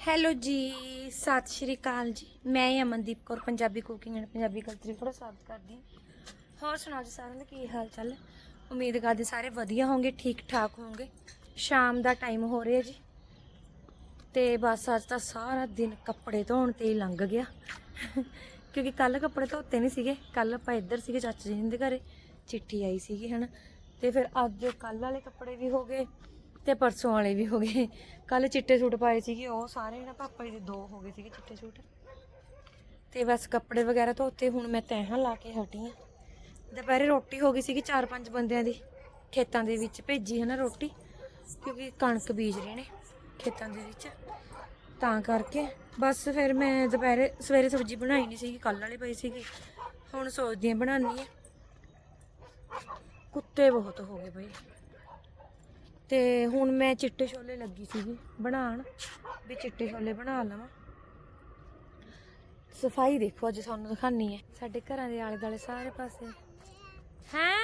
Hello ਜੀ, ਸਤਿ ਸ਼੍ਰੀ ਅਕਾਲ ਜੀ। ਮੈਂ Amandeep Kaur, Punjabi cooking and Punjabi culture ਬੜਾ ਸਵਾਗਤ ਕਰਦੀ ਹਾਂ। ਹੋਰ ਸੁਣਾਓ ਜੀ ਸਾਰਿਆਂ ਦਾ ਕੀ ਹਾਲ ਚਾਲ ਹੈ? ਉਮੀਦ ਕਰਦੇ ਸਾਰੇ ਵਧੀਆ ਹੋਵੋਗੇ ਠੀਕ ਠਾਕ ਹੋਵੋਗੇ ਸ਼ਾਮ ਦਾ ਟਾਈਮ ਹੋ ਰਿਹਾ ਜੀ। ਤੇ ਬਸ ਅੱਜ ਤਾਂ ਸਾਰਾ ਦਿਨ ਕੱਪੜੇ ਧੋਣ ਤੇ ਹੀ ਲੰਘ ਗਿਆ। ਕਿਉਂਕਿ ਕੱਲ ਕੱਪੜੇ ਧੋਤੇ ਨਹੀਂ ਸੀਗੇ। ਕੱਲ ਆਪਾਂ ਇੱਧਰ ਸੀਗੇ ਚਾਚਾ ਜੀ ਦੇ ਘਰੇ, ਚਿੱਠੀ ਆਈ ਸੀਗੀ, ਹਨਾ। ਤੇ ਫਿਰ ਅੱਜ ਕੱਲ ਵਾਲੇ ਕੱਪੜੇ ਵੀ ਹੋ ਗਏ। ਤੇ ਪਰਸੋਂ ਵਾਲੇ ਵੀ ਹੋ ਗਏ। ਕੱਲ ਚਿੱਟੇ ਸੂਟ ਪਾਏ ਸੀਗੇ, ਉਹ ਸਾਰੇ ਨਾ ਪਾਪਾ ਜੀ ਦੇ ਦੋ ਹੋ ਗਏ ਸੀਗੇ ਚਿੱਟੇ ਸੂਟ। ਤੇ ਬਸ ਕੱਪੜੇ ਵਗੈਰਾ ਧੋਤੇ, ਹੁਣ ਮੈਂ ਤੈਹਾਂ ਲਾ ਕੇ ਹਟੀ ਆ। ਦੁਪਹਿਰੇ ਰੋਟੀ ਹੋ ਗਈ ਸੀਗੀ ਚਾਰ ਪੰਜ ਬੰਦਿਆਂ ਦੀ। ਖੇਤਾਂ ਦੇ ਵਿੱਚ ਭੇਜੀ ਹੈ ਨਾ ਰੋਟੀ, ਕਿਉਂਕਿ ਕਣਕ ਬੀਜ ਰਹੇ ਨੇ ਖੇਤਾਂ ਦੇ ਵਿੱਚ। ਤਾਂ ਕਰਕੇ ਬਸ ਫਿਰ ਮੈਂ ਦੁਪਹਿਰੇ, ਸਵੇਰੇ ਸਬਜ਼ੀ ਬਣਾਈ ਨਹੀਂ ਸੀਗੀ ਕੱਲ ਵਾਲੀ ਪਈ ਸੀਗੀ। ਹੁਣ ਸੋਚਦੀ ਹਾਂ ਬਣਾਉਣੀ ਹੈ ਕੁੱਤੇ ਬਹੁਤ ਹੋ ਗਏ ਬਈ। ਤੇ ਹੁਣ ਮੈਂ ਚਿੱਟੇ ਛੋਲੇ ਲੱਗੀ ਸੀਗੀ ਬਣਾਉਣ ਵੀ ਚਿੱਟੇ ਛੋਲੇ ਬਣਾ ਲਵਾਂ। ਸਫ਼ਾਈ ਦੇਖੋ ਅੱਜ ਤੁਹਾਨੂੰ ਦਿਖਾਣੀ ਹੈ। ਸਾਡੇ ਘਰਾਂ ਦੇ ਆਲੇ ਦਾਲੇ ਸਾਰੇ ਪਾਸੇ। ਹੈ?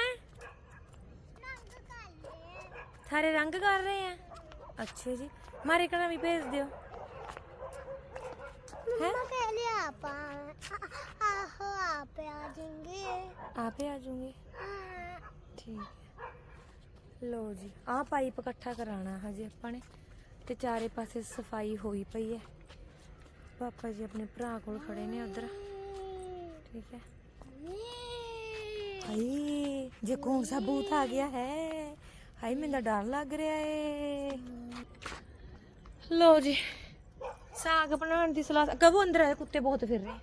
ਸਾਰੇ ਰੰਗ ਕਰ ਰਹੇ ਆ? ਅੱਛਾ ਜੀ ਮਾਰੇ ਕਣਾ ਵੀ ਭੇਜ ਦਿਓ। ਹੈ? ਕਹਿ ਲਿਆ ਆਪਾਂ ਆਹੋ ਆਪੇ ਆ ਜਾਵਾਂਗੇ ਆਪੇ ਆ ਜਾਵਾਂਗੇ ਠੀਕ ਲੋ ਜੀ, ਆਹ ਪਾਈਪ ਇਕੱਠਾ ਕਰਾਣਾ ਹਜੇ ਆਪਾਂ ਨੇ ਤੇ ਚਾਰੇ ਪਾਸੇ ਸਫ਼ਾਈ ਹੋਈ ਪਈ ਹੈ। ਪਾਪਾ ਜੀ ਆਪਣੇ ਭਰਾ ਕੋਲ ਖੜੇ ਨੇ ਉਧਰ। ਠੀਕ ਹੈ। ਹਾਈ ਜੇ ਕੌਣ ਸਾ ਭੂਤ ਆ ਗਿਆ ਹੈ ਹਾਈ ਮੈਨੂੰ ਤਾਂ ਡਰ ਲੱਗ ਰਿਹਾ ਏ। ਲੋ ਜੀ, ਸਾਗ ਬਣਾਉਣ ਦੀ ਸਲਾਹ ਕਬੂ ਅੰਦਰ ਆਏ ਕੁੱਤੇ ਬਹੁਤ ਫਿਰ ਰਹੇ।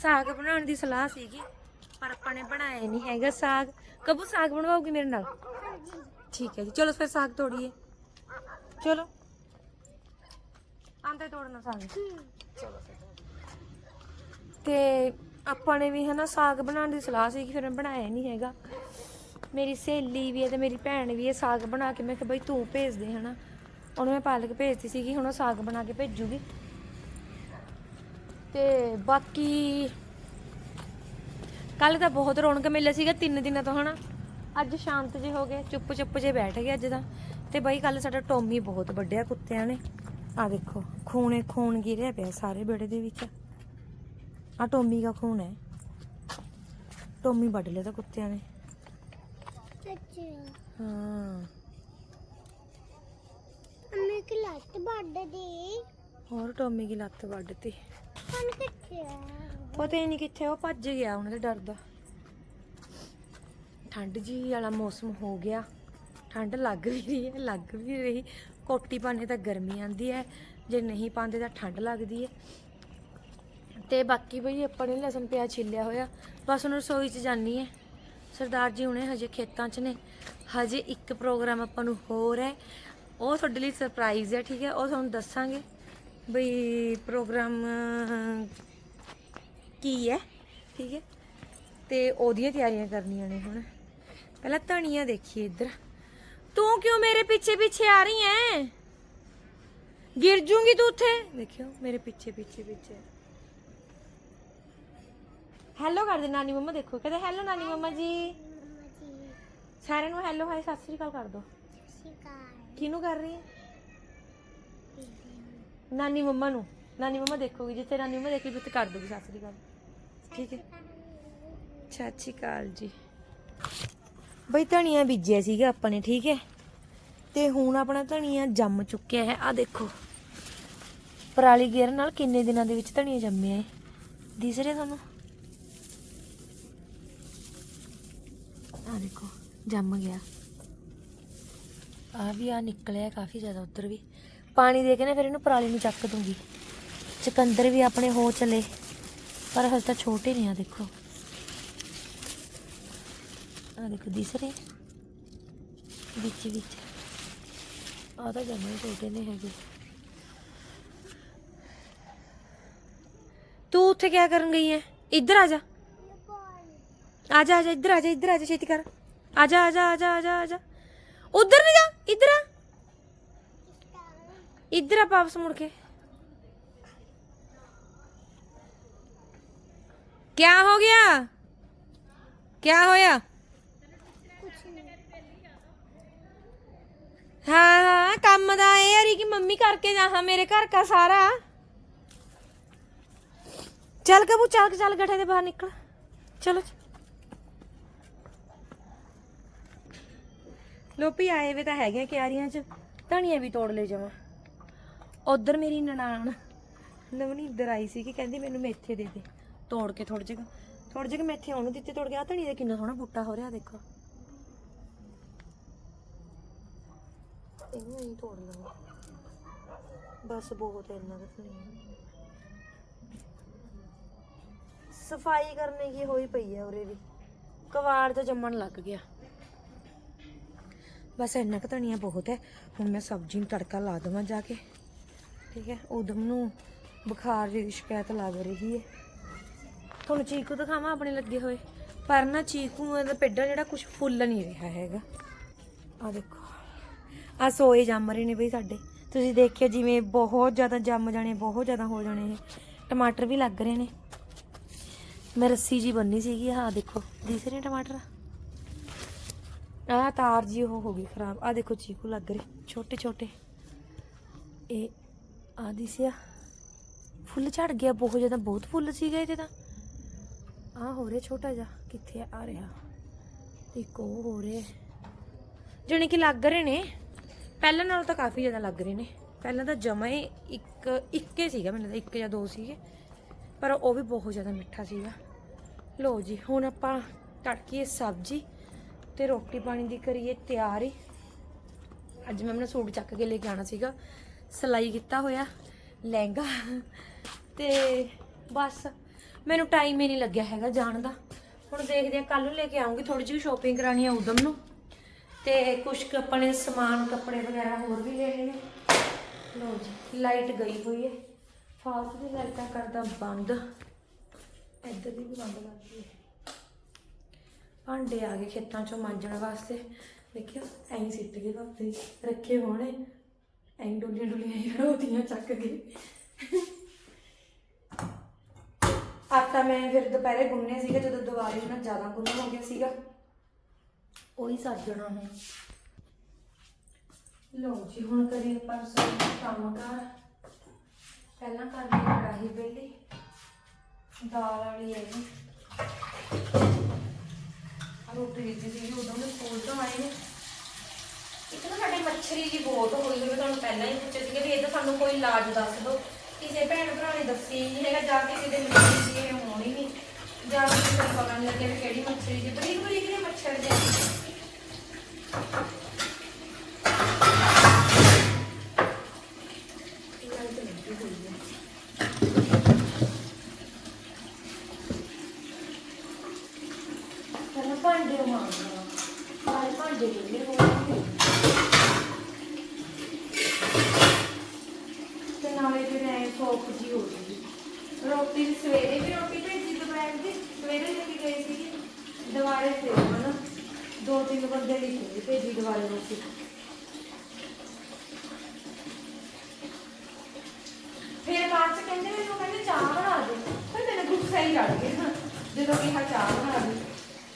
ਸਾਗ ਬਣਾਉਣ ਦੀ ਸਲਾਹ ਸੀਗੀ, ਪਰ ਆਪਾਂ ਨੇ ਬਣਾਇਆ ਨਹੀਂ ਹੈਗਾ ਸਾਗ। ਕਬੂ ਸਾਗ ਬਣਵਾਓਗੀ ਮੇਰੇ ਨਾਲ? ਠੀਕ ਹੈ ਜੀ। ਚਲੋ ਫਿਰ ਸਾਗ ਤੋੜੀਏ। ਚਲੋ। ਆਂਦੇ ਤੋੜਨਾ ਸਾਗ। ਚਲੋ ਫਿਰ ਤੇ ਆਪਾਂ ਨੇ ਵੀ ਹਨਾ ਸਾਗ ਬਣਾਉਣ ਦੀ ਸਲਾਹ ਸੀ ਕਿ ਫਿਰ ਮੈਂ ਬਣਾਇਆ ਨਹੀਂ ਹੈਗਾ। ਮੇਰੀ ਸਹੇਲੀ ਵੀ ਹੈ ਤੇ ਮੇਰੀ ਭੈਣ ਵੀ ਹੈ, ਸਾਗ ਬਣਾ ਕੇ ਮੈਂ ਕਿਹਾ ਬਈ ਤੂੰ ਭੇਜ ਦੇ ਹਨਾ। ਉਹਨੂੰ ਮੈਂ ਪਾਲਕ ਭੇਜਤੀ ਸੀਗੀ, ਹੁਣ ਉਹ ਸਾਗ ਬਣਾ ਕੇ ਭੇਜੂਗੀ। ਤੇ ਬਾਕੀ ਕੱਲ ਤਾਂ ਬਹੁਤ ਰੌਣਕ ਮੇਲਾ ਸੀਗਾ, ਤਿੰਨ ਦਿਨਾਂ ਤੋਂ ਹਨਾ। ਅੱਜ ਸ਼ਾਂਤ ਜੇ ਹੋ ਗਏ ਚੁੱਪ ਚੁੱਪ ਜੇ ਬੈਠ ਗਏ ਅੱਜ ਦਾ ਤੇ ਬਾਈ ਕੱਲ ਸਾਡਾ ਟੋਮੀ ਬਹੁਤ ਵੱਡਿਆ ਕੁੱਤਿਆਂ ਨੇ। ਆ ਦੇਖੋ ਖੂਨੇ ਖੂਨ ਗਿਰਿਆ ਪਿਆ ਸਾਰੇ ਬੇੜੇ ਦੇ ਵਿੱਚ। ਆ ਟੋਮੀ ਦਾ ਖੂਨ ਹੈ। ਟੋਮੀ ਵੱਢ ਲਿਆ ਤਾਂ ਕੁੱਤਿਆਂ ਨੇ। ਹਾਂ। ਅੰਮੇ ਕੀ ਲੱਤ ਵੱਢ ਦੀ ਹੋਰ ਟੋਮੀ ਦੀ ਲੱਤ ਵੱਢਤੀ? ਹੁਣ ਕਿੱਥੇ ਪਤਾ ਹੀ ਨਹੀਂ ਕਿੱਥੇ ਉਹ ਭੱਜ ਗਿਆ ਉਹਨਾਂ ਦੇ ਡਰਦਾ। ਠੰਡ ਜੀ ਵਾਲਾ ਮੌਸਮ ਹੋ ਗਿਆ। ਠੰਡ ਲੱਗ ਵੀ ਰਹੀ ਹੈ, ਲੱਗ ਵੀ ਰਹੀ। ਕੋਟੀ ਪਾਣੇ ਤਾਂ ਗਰਮੀ ਆਂਦੀ ਹੈ, ਜੇ ਨਹੀਂ ਪਾਉਂਦੇ ਤਾਂ ਠੰਡ ਲੱਗਦੀ ਹੈ। ਤੇ ਬਾਕੀ ਬਈ ਆਪਾਂ ਨੇ ਲਸਣ ਪਿਆ ਛਿੱਲਿਆ ਹੋਇਆ। ਬਸ ਹੁਣ ਰਸੋਈ 'ਚ ਜਾਨੀ ਹੈ। ਸਰਦਾਰ ਜੀ ਹੁਣੇ ਹਜੇ ਖੇਤਾਂ 'ਚ ਨੇ। ਹਜੇ ਇੱਕ ਪ੍ਰੋਗਰਾਮ ਆਪਾਂ ਨੂੰ ਹੋਰ ਹੈ। ਉਹ ਤੁਹਾਡੇ ਲਈ ਸਰਪ੍ਰਾਈਜ਼ ਹੈ, ਠੀਕ ਹੈ। ਉਹ ਤੁਹਾਨੂੰ ਦੱਸਾਂਗੇ ਬਈ ਪ੍ਰੋਗਰਾਮ ਕੀ ਹੈ, ਠੀਕ ਹੈ। ਤੇ ਉਹਦੀਆਂ ਤਿਆਰੀਆਂ ਕਰਨੀਆਂ ਨੇ ਹੁਣ। ਪਹਿਲਾਂ ਧਨੀਆ ਦੇਖੀਏ ਇੱਧਰ। ਤੂੰ ਕਿਉਂ ਮੇਰੇ ਪਿੱਛੇ ਪਿੱਛੇ ਆ ਰਹੀ ਐ? ਗਿਰ ਜੂਗੀ ਤੂੰ ਉੱਥੇ? ਦੇਖਿਓ ਮੇਰੇ ਪਿੱਛੇ ਪਿੱਛੇ ਪਿੱਛੇ। ਹੈਲੋ ਕਰ ਦੇ ਨਾਨੀ ਮੰਮਾ ਦੇਖੋ। ਕਹਿੰਦੇ ਹੈਲੋ ਨਾਨੀ ਮੰਮਾ ਜੀ। ਸਾਰਿਆਂ ਨੂੰ ਹੈਲੋ ਹਾਈ ਸਤਿ ਸ੍ਰੀ ਅਕਾਲ ਕਰ ਦੋ। ਕਿਹਨੂੰ ਕਰ ਰਹੀ ਹੈ ਨਾਨੀ ਮੰਮਾ ਨੂੰ। ਨਾਨੀ ਮੰਮਾ ਦੇਖੋਗੀ ਜਿੱਥੇ ਨਾਨੀ ਮੰਮਾ ਦੇਖੀ ਉੱਥੇ ਕਰ ਦੋਗੀ ਸਤਿ ਸ੍ਰੀ ਅਕਾਲ। ਠੀਕ ਹੈ। ਸਤਿ ਸ੍ਰੀ ਅਕਾਲ ਜੀ। ਬਈ ਧਨੀਆ ਬੀਜਿਆ ਸੀਗਾ ਆਪਾਂ ਨੇ, ਠੀਕ ਹੈ? ਤੇ ਹੁਣ ਆਪਣਾ ਧਨੀਆ ਜੰਮ ਚੁੱਕਿਆ ਹੈ। ਆ ਦੇਖੋ। ਪਰਾਲੀ ਗੇਰ ਨਾਲ ਕਿੰਨੇ ਦਿਨਾਂ ਦੇ ਵਿੱਚ ਧਨੀਆ ਜੰਮਿਆ ਹੈ? ਦਿਸ ਰਿਹਾ ਤੁਹਾਨੂੰ? ਆ ਦੇਖੋ, ਜੰਮ ਗਿਆ। ਆ ਵੀ ਆ ਨਿਕਲਿਆ ਕਾਫੀ ਜ਼ਿਆਦਾ ਉੱਧਰ ਵੀ। ਪਾਣੀ ਦੇ ਕੇ ਨਾ ਫਿਰ ਇਹਨੂੰ ਪਰਾਲੀ ਨੂੰ ਚੱਕ ਦੂੰਗੀ। ਚਕੰਦਰ ਵੀ ਆਪਣੇ ਹੋ ਚਲੇ। ਪਰ ਹਜੇ ਤਾਂ ਛੋਟੇ ਨੇ ਆ ਦੇਖੋ। ना देखो दिस रहे बीच बीच आधा जमा छोटे ने है तू उ क्या कर गई है इधर आजा आजा आजा इधर आजा इधर आजा छेती कर आजा आजा आजा आजा आजा उधर नहीं जा इधर आ इधर आप वापस मुड़ के क्या हो गया क्या होया ਯਾਰੀ ਕਿ ਮੰਮੀ ਕਰਕੇ ਜਾਹਾਂ ਮੇਰੇ ਘਰ ਦਾ ਸਾਰਾ। ਚੱਲ ਕਬੂ, ਚੱਲ ਕੇ ਚੱਲ ਗੱਠੇ ਦੇ ਲੋਪੀ, ਆਏ ਵੇ ਤਾਂ ਹੈਗੇ ਕਿਆਰੀਆਂ 'ਚ। ਧਣੀਆਂ ਵੀ ਤੋੜ ਲੈ ਜਾਵਾਂ। ਉਧਰ ਮੇਰੀ ਨਨਾਣ ਨਵਨੀ ਇੱਧਰ ਆਈ ਸੀ ਕਿ ਕਹਿੰਦੀ ਮੈਨੂੰ ਮੇਥੇ ਦੇ ਦੇ। ਤੋੜ ਕੇ ਥੋੜੇ ਜਿਹਾ ਥੋੜੇ ਜਿਹੇ ਮੇਥੇ ਉਹਨੂੰ ਦਿੱਤੇ, ਤੋੜ ਕੇ। ਆ ਧਣੀ ਦਾ ਕਿੰਨਾ ਸੋਹਣਾ ਬੂਟਾ ਹੋ ਰਿਹਾ, ਦੇਖੋ। ਇਹਨੂੰ ਹੀ ਤੋੜ ਲਵਾਂ। ਬਸ ਬਹੁਤ ਹੈ ਇੰਨਾ ਕੁ ਸਫ਼ਾਈ ਕਰਨੇ ਕੀ ਹੋਈ ਪਈ ਹੈ ਉਰੇ ਵੀ? ਕਵਾੜ ਤਾਂ ਜੰਮਣ ਲੱਗ ਗਿਆ। ਬਸ ਇੰਨਾ ਕੁ ਧਨੀਆ ਬਹੁਤ ਹੈ। ਹੁਣ ਮੈਂ ਸਬਜ਼ੀ ਨੂੰ ਤੜਕਾ ਲਾ ਦੇਵਾਂ ਜਾ ਕੇ। ਠੀਕ ਹੈ ਉਦਮ ਨੂੰ ਬੁਖਾਰ ਦੀ ਸ਼ਿਕਾਇਤ ਲੱਗ ਰਹੀ ਹੈ। ਤੁਹਾਨੂੰ ਚੀਕੂ ਦਿਖਾਵਾਂ ਆਪਣੇ ਲੱਗੇ ਹੋਏ? ਪਰ ਨਾ ਚੀਕੂ ਦਾ ਪੇਡਾ ਜਿਹੜਾ ਕੁਝ ਫੁੱਲ ਨਹੀਂ ਰਿਹਾ ਹੈਗਾ। ਆ ਦੇਖੋ। ਆ ਸੋਏ ਜੰਮ ਰਹੇ ਨੇ ਬਈ ਸਾਡੇ। ਤੁਸੀਂ ਦੇਖਿਓ ਜਿਵੇਂ ਬਹੁਤ ਜ਼ਿਆਦਾ ਜੰਮ ਜਾਣੇ, ਬਹੁਤ ਜ਼ਿਆਦਾ ਹੋ ਜਾਣੇ ਇਹ। ਟਮਾਟਰ ਵੀ ਲੱਗ ਰਹੇ ਨੇ। ਮੈਂ ਰੱਸੀ ਜੀ ਬੰਨੀ ਸੀਗੀ, ਆਹ ਦੇਖੋ, ਦਿਸ ਰਹੇ ਟਮਾਟਰ? ਆਹ ਤਾਰ ਜੀ ਉਹ ਹੋ ਗਈ ਖਰਾਬ। ਆਹ ਦੇਖੋ, ਚੀਕੂ ਲੱਗ ਰਹੇ, ਛੋਟੇ ਛੋਟੇ। ਇਹ ਆ ਦਿਸਿਆ ਫੁੱਲ ਝੜ ਗਿਆ, ਬਹੁਤ ਜ਼ਿਆਦਾ, ਬਹੁਤ ਫੁੱਲ ਸੀਗੇ ਇਹਦੇ ਤਾਂ। ਆ ਹੋ ਰਿਹਾ ਛੋਟਾ ਜਿਹਾ, ਕਿੱਥੇ ਆ ਰਿਹਾ। ਇੱਕ ਉਹ ਹੋ ਰਿਹਾ। ਜਾਣੀ ਕਿ ਲੱਗ ਰਹੇ ਨੇ। ਪਹਿਲਾਂ ਨਾਲੋਂ ਤਾਂ ਕਾਫੀ ਜ਼ਿਆਦਾ ਲੱਗ ਰਹੇ ਨੇ। ਪਹਿਲਾਂ ਤਾਂ ਜਮਾ ਹੀ ਇੱਕ, ਇੱਕੇ ਸੀਗਾ, ਮੈਨੂੰ ਤਾਂ ਇੱਕ ਜਾਂ ਦੋ ਸੀਗੇ। ਪਰ ਉਹ ਵੀ ਬਹੁਤ ਜ਼ਿਆਦਾ ਮਿੱਠਾ ਸੀਗਾ। ਲੋ ਜੀ, ਹੁਣ ਆਪਾਂ ਤੜਕੀਏ ਸਬਜ਼ੀ ਤੇ ਰੋਟੀ ਪਾਣੀ ਦੀ ਕਰੀਏ ਤਿਆਰੀ। ਅੱਜ ਮੈਂ ਆਪਣਾ ਸੂਟ ਚੱਕ ਕੇ ਲੈ ਕੇ ਆਣਾ ਸੀਗਾ। ਸਿਲਾਈ ਕੀਤਾ ਹੋਇਆ, ਲਹਿੰਗਾ। ਤੇ ਬਸ, ਮੈਨੂੰ ਟਾਈਮ ਹੀ ਨਹੀਂ ਲੱਗਿਆ ਹੈਗਾ ਜਾਣ ਦਾ। ਹੁਣ ਦੇਖਦੇ ਆ ਕੱਲ ਨੂੰ ਲੈ ਕੇ ਆਉਂਗੀ ਥੋੜੀ ਜਿਹੀ ਸ਼ੋਪਿੰਗ ਕਰਾਣੀ ਆ ਉਦਮ ਨੂੰ। ਤੇ ਕੁਝ ਕੁ ਆਪਣੇ ਸਮਾਨ, ਕੱਪੜੇ ਵਗੈਰਾ ਹੋਰ ਵੀ ਲੈਣੇ ਨੇ। ਲੋ ਜੀ, ਲਾਈਟ ਗਈ ਹੋਈ ਹੈ। ਫਾਲਤੂ ਦੀ ਲਾਈਟਾਂ ਕਰਦਾ ਬੰਦ। ਇੱਧਰ ਦੀ ਵੀ ਬੰਦ ਕਰਦੀ ਹੈ। ਭਾਂਡੇ ਆ ਗਏ ਖੇਤਾਂ ਚੋਂ ਮਾਂਜਣ ਵਾਸਤੇ। ਦੇਖਿਓ ਐਂ ਸਿੱਟ ਕੇ ਪਾਪੇ ਰੱਖੇ ਹੋਣੇ। ਐਂ ਡੁੱਲੀਆਂ ਡੁੱਲੀਆਂ ਹੀ ਰੋਟੀਆਂ ਚੱਕ ਕੇ। ਆਟਾ ਮੈਂ ਫਿਰ ਦੁਪਹਿਰੇ ਗੁੰਨੇ ਸੀਗਾ, ਜਦੋਂ ਦੁਬਾਰੇ ਨਾ ਜ਼ਿਆਦਾ ਗੁੰਨ੍ਹ ਹੋ ਗਿਆ ਸੀਗਾ। ਉਹੀ ਸੱਜਣਾ ਹੁਣ ਲੋ ਜੀ, ਹੁਣ ਕਰੀਏ ਆਪਾਂ ਕੰਮ ਕਰ ਪਹਿਲਾਂ ਕਰ ਲਈ ਕੜਾਹੀ ਵੇਲੀ ਦਾਲ ਵਾਲੀ ਹੈ ਜੀ। ਰੋਟੀ ਦਿੱਤੀ ਸੀ ਉਦੋਂ ਦੇ ਸਕੂਲ ਤੋਂ ਆਏ ਨੇ ਇੱਕ ਨਾ ਸਾਡੇ ਮੱਛਰੀ ਜੀ ਬਹੁਤ ਹੋਈ ਹੋਈ ਮੈਂ ਤੁਹਾਨੂੰ ਪਹਿਲਾਂ ਹੀ ਪੁੱਛਿਆ ਸੀ ਵੀ ਇਹ ਤਾਂ ਸਾਨੂੰ ਕੋਈ ਇਲਾਜ ਦੱਸ ਦਿਓ। ਕਿਸੇ ਭੈਣ ਭਰਾ ਨੇ ਦੱਸੀ ਨਹੀਂ ਹੈਗਾ, ਜਾ ਕੇ ਕਿਤੇ ਮੱਛਰੀ ਜੀ ਇਹ ਹੋਣੀ ਨਹੀਂ। ਜਾ ਕੇ ਕਿਸੇ ਨੂੰ ਪਤਾ ਨਹੀਂ ਲੱਗਿਆ ਵੀ ਕਿਹੜੀ ਮੱਛਰੀ ਜੀ ਬਰੀਕ ਬਰੀਕ ਜਿਹੇ ਮੱਛਰ ਜਿਹੇ। ਰੋਟੀ ਵੀ ਸਵੇਰੇ ਵੀ ਰੋਟੀ ਭੇਜੀ ਦੁਪਹਿਰ ਦੀ? ਸਵੇਰੇ ਲੈ ਕੇ ਗਈ ਸੀਗੀ? ਦੁਬਾਰੇ ਫਿਰ ਹਨਾ ਦੋ ਤਿੰਨ ਬੰਦੇ ਲਈ ਭੇਜੀ ਦੁਬਾਰੇ ਰੋਟੀ ਫਿਰ ਬਾਅਦ ਚ ਕਹਿੰਦੇ ਮੈਨੂੰ ਕਹਿੰਦੇ ਚਾਹ ਬਣਾ ਦੇ। ਫਿਰ ਮੈਨੂੰ ਗੁੱਸਾ ਹੀ ਚੜ ਗਿਆ ਜਦੋਂ ਕਿਹਾ ਚਾਹ ਬਣਾ ਦੇ।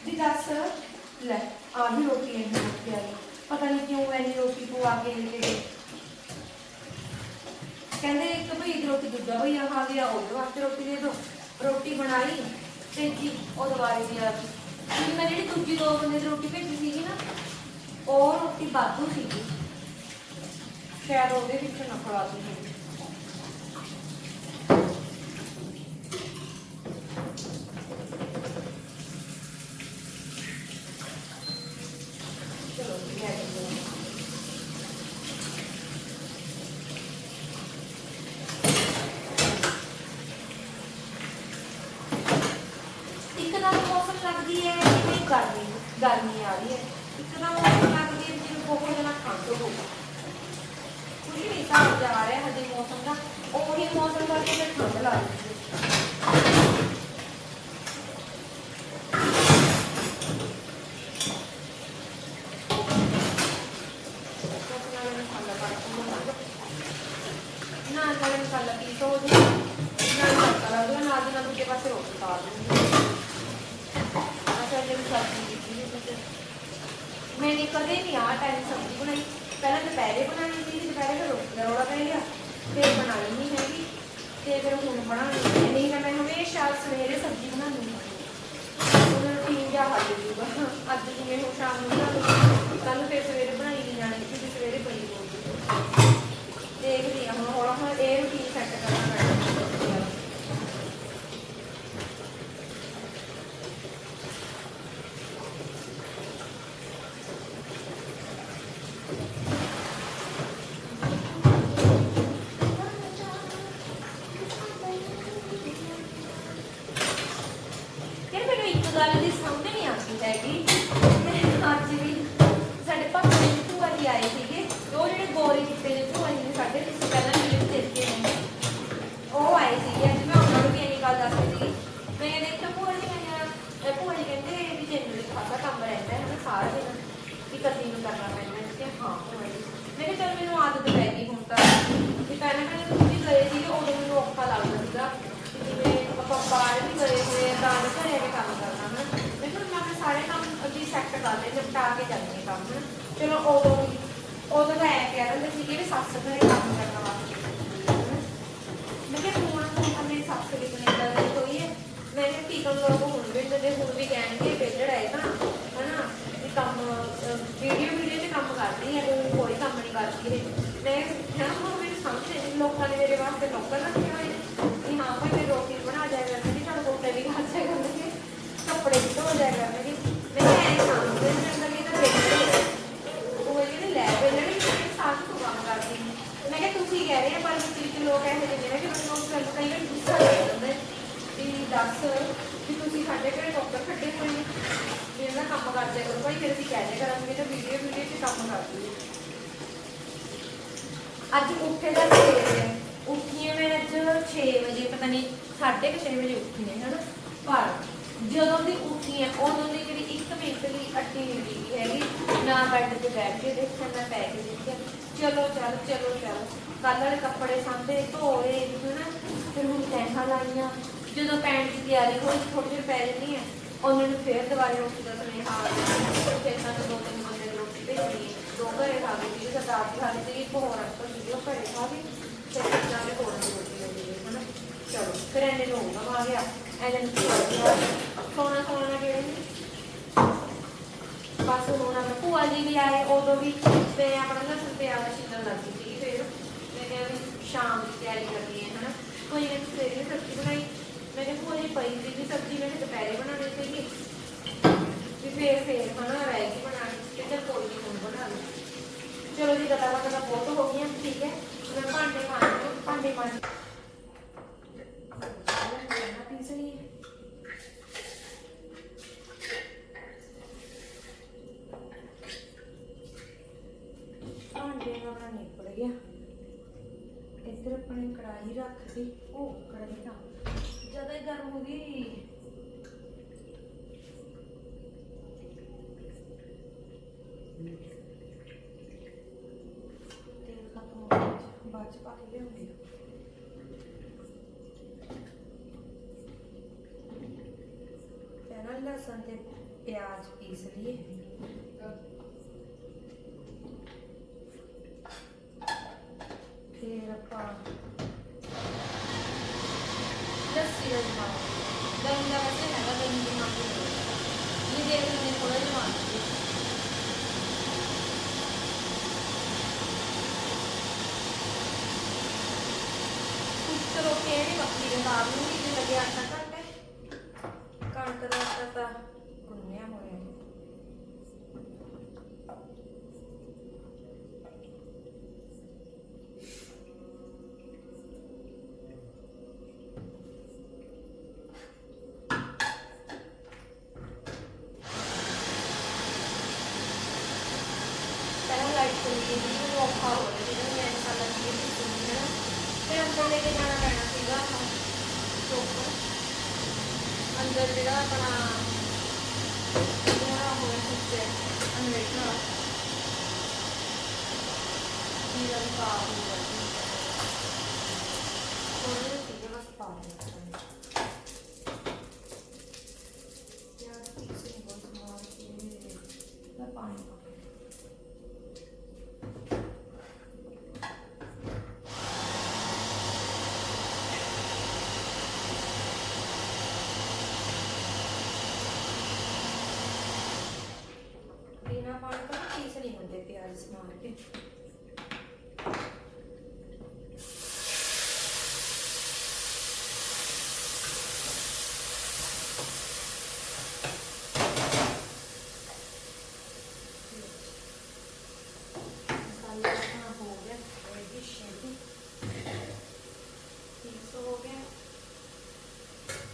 ਵੀ ਦੱਸ, ਲੈ ਆ ਵੀ ਰੋਟੀ ਐਨੀ ਰੋਟੀ ਆਈ। ਪਤਾ ਨਹੀਂ ਕਿਉਂ ਐਨੀ ਰੋਟੀ ਪਵਾ ਕੇ ਲੈ ਕੇ ਕਹਿੰਦੇ ਇੱਕ ਭਈ ਦੀ ਰੋਟੀ ਦੂਜਾ ਭਈਆ ਖਾ ਗਿਆ ਉਹਦੇ ਵਾਸਤੇ ਰੋਟੀ ਦੇ ਦੋ। ਰੋਟੀ ਬਣਾਈ ਤੇ ਜੀ ਉਹ ਦੁਬਾਰੇ ਦੀ ਆ। ਗਈ ਮੈਂ ਜਿਹੜੀ ਦੂਜੀ ਦੋ ਬੰਦੇ ਦੀ ਰੋਟੀ ਭੇਜੀ ਸੀਗੀ ਨਾ, ਉਹ ਰੋਟੀ ਵਾਧੂ ਸੀਗੀ। ਸ਼ਾਇਦ ਉਹਦੇ ਵਿੱਚ ਨਾ ਖਲਾਸੀ ਸੀ ਚਲੋ ਜੀ ਲੈ ਕੇ ਜਾਓ। ਇੱਕਦਮ ਮੌਸਮ ਲੱਗਦੀ ਹੈ ਜਿਵੇਂ ਗਰਮੀ ਗਰਮੀ ਆ ਰਹੀ ਹੈ ਇੱਕਦਮ ਮੌਸਮ ਲੱਗਦੀ ਹੈ ਜਿਵੇਂ ਬਹੁਤ ਜ਼ਿਆਦਾ ਠੰਡ ਹੋ ਕੁਝ ਨਹੀਂ ਹਿਸਾਬ ਜਾ ਰਿਹਾ ਹਜੇ ਮੌਸਮ ਦਾ ਉਹੀ ਮੌਸਮ ਕਰਕੇ ਫਿਰ ਠੰਡ ਲੱਗ ਰਹੀ ਹੈ ਨਾ ਨਾਲੇ ਮਸਾਲਾ ਪੀਸ ਹੋ ਜੂ ਨਾਲ ਤੜਕਾ ਲਾ ਦੂੰਗਾ ਨਾਲ ਦੀ ਨਾਲ ਦੂਜੇ ਪਾਸੇ ਰੋਟੀ ਪਾ ਦੂੰਗੀ ਅੱਛਾ ਜੇ ਸਬਜ਼ੀ ਕੀਤੀ ਸੀ ਤੇ ਮੈंने ਕਦੇ ਨਹੀਂ ਆ ਟਾਈਮ ਸਬਜ਼ੀ ਬਣਾਈ। ਪਹਿਲਾਂ ਦੁਪਹਿਰੇ ਬਣਾਉਣੀ ਸੀ ਦੁਪਹਿਰੇ ਫਿਰ ਰੋਟੀ ਰੌਲਾ ਪੈ ਗਿਆ। ਫਿਰ ਬਣਾਈ ਨਹੀਂ ਹੈਗੀ। ਤੇ ਫਿਰ ਹੁਣ ਬਣਾਉਣੀ ਹੈ। ਨਹੀਂ ਤਾਂ ਮੈਂ ਹਮੇਸ਼ਾ ਸਵੇਰੇ ਸਬਜ਼ੀ ਬਣਾਉਂਦੀ ਹਾਂ ਉਹਨਾਂ ਨੂੰ ਟੀਮ ਜਾ ਹੱਲ ਜੂਗਾ ਅੱਜ ਜਿਵੇਂ ਹੁਣ ਸ਼ਾਮ ਨੂੰ ਬਣਾ ਕੱਲ ਫਿਰ ਸਵੇਰੇ ਬਣਾਈ ਨਹੀਂ ਜਾਣੀ ਕਿਉਂਕਿ ਸਵੇਰੇ ਬਣੀ ਹੋਊਗੀ ਦੇਖਦੀ ਹਾਂ ਹੁਣ ਹੌਲਾ ਹੌਲਾ ਇਹ ਰੂਟੀਨ ਸੈੱਟ ਕਰਨਾ ਪੈਣਾ ਯਾਰ ਮੈਨੂੰ ਇੱਕ ਗੱਲ ਦੀ ਸਮਝ ਨਹੀਂ ਆਉਂਦੀ ਹੈਗੀ ਮੈਂ ਅੱਜ ਵੀ ਸਾਡੇ ਪਾਪਾ ਦੇ ਭੂਆ ਜੀ ਆਏ ਸੀਗੇ ਉਹ ਜਿਹੜੇ ਗੋਰੇ ਚਿੱਟੇ ਦੇ ਭੂਆ ਜੀ ਨੇ ਸਾਡੇ ਤੁਸੀਂ ਪਹਿਲਾਂ ਵੀਡੀਓ ਦੇਖੇ ਨੇ ਉਹ ਆਏ ਸੀਗੇ ਅੱਜ ਮੈਂ ਉਹਨਾਂ ਨੂੰ ਵੀ ਇਹੀ ਗੱਲ ਦੱਸ ਰਹੀ ਸੀ ਮੈਂ ਦੇਖਿਆ ਭੂਆ ਜੀ ਮੈਂ ਭੂਆ ਜੀ ਕਹਿੰਦੇ ਵੀ ਜਨਰਲੀ ਖਾਸਾ ਕੰਮ ਰਹਿੰਦਾ ਹੈ ਨਾ ਸਾਰਾ ਦਿਨ ਵੀ ਨੂੰ ਕਰਨਾ ਪੈਂਦਾ ਹੈ ਕਿ ਹਾਂ? ਭੂਆ ਮੈਂ ਕਿਹਾ ਚੱਲ ਮੈਨੂੰ ਆਦਤ ਪੈ ਗਈ ਹੁਣ ਤਾਂ। ਕਿ ਪਹਿਲਾਂ ਪਹਿਲਾਂ ਤੁਸੀਂ ਗਏ ਸੀਗੇ, ਉਦੋਂ ਮੈਨੂੰ ਔਖਾ ਲੱਗਦਾ ਸੀਗਾ। ਕਿ ਜਿਵੇਂ ਆਪਾਂ ਬਾਹਰ ਵੀ ਗਏ ਹੋਏ ਆ, ਤਾਂ ਘਰੇ ਆ ਕੰਮ ਕਰਨਾ ਨਾ ਮੈਂ ਕਿਹਾ ਮੈਂ ਸਾਰੇ ਕੰਮ ਅੱਗੇ ਸੈੱਟ ਕਰ ਲਏ, ਨਿਪਟਾ ਕੇ ਜਾਂਦੀ ਕੰਮ ਨਾ ਚਲੋ, ਉਦੋਂ ਉਦੋਂ ਤਾਂ ਐ ਕਹਿ ਦਿੰਦੇ ਸੀਗੇ ਵੀ ਸੱਸ ਘਰੇ ਕੰਮ ਕਰਨ ਵਾਸਤੇ ਮੈਂ ਕਿਹਾ ਹੁਣ ਹੁਣ ਮੇਰੀ ਸੱਸ ਦੀ ਕਨੇਡਾ ਦੀ ਹੋਈ ਹੈ ਮੈਂ ਕਿਹਾ ਟੀਕਨ ਲੋਕ ਹੁਣ ਵੀ ਤੇ ਹੁਣ ਵੀ ਕਹਿਣਗੇ ਬੇਲੜ ਹੈ ਹਨਾ? ਵੀ ਕੰਮ ਵੀਡੀਓ ਵੀਡੀਓ 'ਚ ਕੰਮ ਕਰਦੀ ਹੈ ਉਹ ਕੋਈ ਕੰਮ ਨਹੀਂ ਕਰਦੀ ਹੈ ਮੈਂ ਕਿਹਾ ਹੁਣ ਮੈਨੂੰ ਸਮਝ ਨਹੀਂ ਲੋਕਾਂ ਨੇ ਮੇਰੇ ਵਾਸਤੇ ਨੌਕਰ ਰੱਖੇ ਹੋਏ ਨੇ। ਕਿ ਹਾਂ ਭਾਈ ਮੇਰੀ ਰੋਟੀ ਬਣਾ ਜਾਇਆ ਕਰਨਗੇ ਤੁਹਾਨੂੰ ਕੋਟੇ ਵੀ ਖਾ ਜਾਇਆ ਕਰਨਗੇ ਕੱਪੜੇ ਵੀ ਧੋ ਜਾਇਆ ਕਰਨਗੇ ਮੈਂ ਕਿਹਾ, ਐਂ ਸਮਝਦੇ ਨੇ ਅੰਦਰ ਤਾਂ ਬੇਲੜ ਉਹ ਜਿਹੜੀ ਲੈ ਬੇਲੜ ਹੀ ਮੇਰੇ ਸਾਥ ਤੋਂ ਕੰਮ ਕਰਦੀ ਮੈਂ ਕਿਹਾ, ਤੁਸੀਂ ਕਹਿ ਰਹੇ ਆ, ਪਰ ਵਿੱਚ ਲੋਕ ਇਹੋ ਜਿਹੇ ਨੇ ਕਿ ਮੈਨੂੰ ਉਸ ਗੱਲ ਕਈ ਵਾਰ ਗੁੱਸਾ ਲੱਗ ਜਾਂਦਾ ਵੀ ਦੱਸ ਕਿ ਤੁਸੀਂ ਸਾਡੇ ਘਰੇ ਡਾਕਟਰ ਖੱਡੇ ਹੋਏ ਨੇ। ਵੀ ਇਹਦਾ ਕੰਮ ਕਰਦੇ ਕਰੋ ਭਾਈ ਫਿਰ ਅਸੀਂ ਕਹਿ ਦਿਆ ਕਰਾਂਗੇ ਤਾਂ ਵੀਡੀਓ ਵੀਡੀਓ 'ਚ ਕੰਮ ਕਰਦੀ ਹੈ ਅੱਜ ਉੱਠੇ ਦਾ ਸਵੇਰੇ ਉੱਠੀ ਮੈਂ ਅੱਜ 6 ਵਜੇ, ਪਤਾ ਨਹੀਂ 6:30 ਵਜੇ ਉੱਠੀ ਨੇ ਹਨਾ? ਪਰ ਜਦੋਂ ਦੀ ਉੱਠੀ ਹੈ ਉਦੋਂ ਦੀ ਜਿਹੜੀ 1 ਮਿੰਟ ਦੀ ਅੱਟੀ ਹੈਗੀ, ਨਾ ਬੈੱਡ ਤੇ ਬੈਠ ਕੇ ਦੇਖਿਆ, ਨਾ ਪੈ ਕੇ ਦੇਖਿਆ। ਚਲੋ, ਚੱਲ ਚਲੋ, ਚੱਲ। ਕੱਲ੍ਹ ਵਾਲੇ ਕੱਪੜੇ ਸਾਂਭੇ, ਧੋਏ, ਹਨਾ? ਫਿਰ ਹੁਣ ਤੈਂਖਾਂ ਲਾਈਆਂ। ਜਦੋਂ ਪੈਣ ਦੀ ਤਿਆਰੀ ਹੋਈ ਥੋੜੀ ਜਿਹੀ ਪੈ ਜਾਂਦੀ ਹੈ ਉਹਨਾਂ ਨੂੰ ਫੇਰ ਦੁਬਾਰਾ ਰੋਟੀ ਦਾ ਸੁਨੇਹਾ ਆ ਗਿਆ ਫਿਰ ਤਾਂ ਦੋ ਤਿੰਨ ਬੰਦੇ ਦੀ ਰੋਟੀ ਭੇਜੀ ਦੋ ਘਰੇ ਖਾ ਗਏ ਸੀ ਸਰਦਾਰ ਦੀ ਖਾਲੀ ਸੀ ਇੱਕ ਹੋਰ ਅੰਕਲ ਸੀ ਉਹ ਘਰੇ ਖਾ ਗਏ ਤੇ ਕਿੰਨਾ ਦੇ ਹੋਰ ਦੀ ਰੋਟੀ ਲੱਗੀ ਗਈ ਹਨਾ ਚਲੋ ਫਿਰ ਇਹਨੇ ਨੂੰ ਹੁਕਮ ਆ ਗਿਆ ਇਹਨੇ ਨੂੰ ਭੂਆ ਜੀ ਆ ਗਏ। ਸੋਨਾ ਸੋਨਾ ਕਿਹੜੇ ਨੇ ਬਸ ਹੁਣ ਆਪਣੇ ਭੂਆ ਜੀ ਵੀ ਆਏ ਉਦੋਂ ਵੀ ਤੇ ਆਪਣਾ ਲਸਣ ਪਿਆਜ਼ ਛਿੱਲਣ ਲੱਗੀ ਸੀ ਫਿਰ ਮੈਂ ਕਿਹਾ ਵੀ ਸ਼ਾਮ ਦੀ ਤਿਆਰੀ ਕਰਨੀ ਹੈ ਹਨਾ ਕੋਈ ਨੇ ਸਵੇਰੇ ਵੀ ਸਬਜ਼ੀ ਬਣਾਈ ਮੈਂ ਕਿਹਾ ਪਈ ਸੀ ਸਬਜ਼ੀ ਮੈਂ ਦੁਪਹਿਰੇ ਬਣਾਉਣੀ ਸੀਗੀ। ਵੀ ਫੇਰ ਫੇਰ ਹਨਾ ਰਹਿ ਗਈ ਤੇ ਚੱਲ ਕੋਈ ਨਹੀਂ ਬਣਾ ਲਓ ਚਲੋ ਜੀ, ਗੱਲਾਂ ਬਾਤਾਂ ਬਹੁਤ ਹੋ ਗਈਆਂ, ਠੀਕ ਹੈ। ਮੈਂ ਭਾਂਡੇ ਮਾਂਜ ਭਾਂਡੇ ਮਾਂਜ ਭਾਂਡੇ ਦਾ ਨਿਪੜ ਗਿਆ। ਇੱਧਰ ਆਪਣੀ ਕੜਾਹੀ ਰੱਖ ਉਹ ਕੜਾਹੀ ਤਾਂ ਜਦੋਂ ਹੀ ਗਰਮ ਹੋ ਗਈ ਤੇਲ ਖਤਮ ਹੋ ਗਿਆ ਬਾਅਦ ਚ ਪਾ ਕੇ ਲਿਆਉਂਗੀ ਪਹਿਲਾਂ ਲਸਣ ਤੇ ਪਿਆਜ਼ ਪੀਸ ਲਈਏ ਫਿਰ ਆਪਾਂ ਲੱਸੀ ਦਾ ਜਮਾ ਦਹੀਂ ਦਾ ਵੈਸੇ ਹੈਗਾ ਦਹੀਂ ਦੀ ਮਾਂ ਇਹ ਦੇਖ ਲੈਣੇ ਥੋੜਾ ਜਿਹਾ ਮਾਰ ਦਿਓ ਕੁਛ ਤਾਂ ਸਬਜ਼ੀ ਦੇ ਨਾਲ ਨੂੰ ਵੀ ਜੇ ਲੱਗੇ ਆਟਾ ਘੰਟੇ ਕਣਕ ਦਾ ਆਟਾ ਤਾਂ ਗੁੰਨਿਆ ਹੋਇਆ ਹੈ ਪਹਿਲਾਂ ਲਾਈਟ ਚਲੀ ਗਈ ਸੀ ਉਹ ਔਖਾ ਹੋ ਰਿਹਾ ਸੀ ਜਦੋਂ ਮੈਂ ਸਾਲਾਂ ਦੀ ਸੀ ਸੁਣੀ ਹੈ ਫਿਰ ਅੰਦਰ ਲੈ ਕੇ ਜਾਣਾ ਪੈਣਾ ਸੀਗਾ ਚੋਕ ਅੰਦਰ ਜਿਹੜਾ ਆਪਣਾ ਜਿਹੜਾ ਹੋਇਆ ਸੁੱਚੇ ਅਨਵੇਟਾ ਇਹ ਰੰਗ ਪਾ ਹੋਇਆ ਸੀ ਥੋੜੇ ਜਿਹੇ ਸੀਗੇ ਬਸ ਪਾ ਦਿੱਤਾ ਯਾਰ ਕਿਸੇ ਬਹੁਤ ਮਾਰ ਕੇ ਮੈਂ ਪਾਣੀ ਪਾ ਜਿਹਾ ਸਮਾਰ ਕੇ ਮਸਾਲਾ ਆਪਣਾ ਹੋ ਗਿਆ ਰੈਡੀ ਸ਼ੇਡੀ ਪੀਸ ਹੋ ਗਿਆ